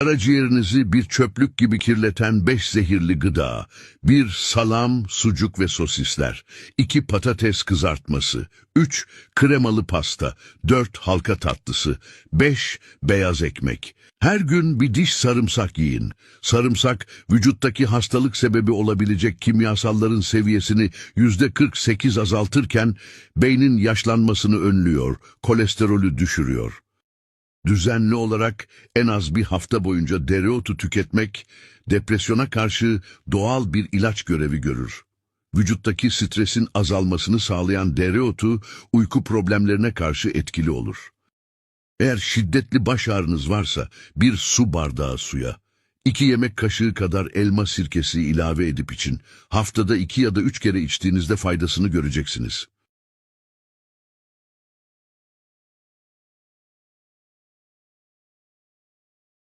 Karaciğerinizi bir çöplük gibi kirleten beş zehirli gıda, bir salam, sucuk ve sosisler, iki patates kızartması, üç kremalı pasta, dört halka tatlısı, beş beyaz ekmek. Her gün bir diş sarımsak yiyin. Sarımsak, vücuttaki hastalık sebebi olabilecek kimyasalların seviyesini yüzde 48 azaltırken, beynin yaşlanmasını önlüyor, kolesterolü düşürüyor. Düzenli olarak en az bir hafta boyunca dereotu tüketmek, depresyona karşı doğal bir ilaç görevi görür. Vücuttaki stresin azalmasını sağlayan dereotu, uyku problemlerine karşı etkili olur. Eğer şiddetli baş ağrınız varsa, bir su bardağı suya, iki yemek kaşığı kadar elma sirkesi ilave edip için, haftada iki ya da üç kere içtiğinizde faydasını göreceksiniz.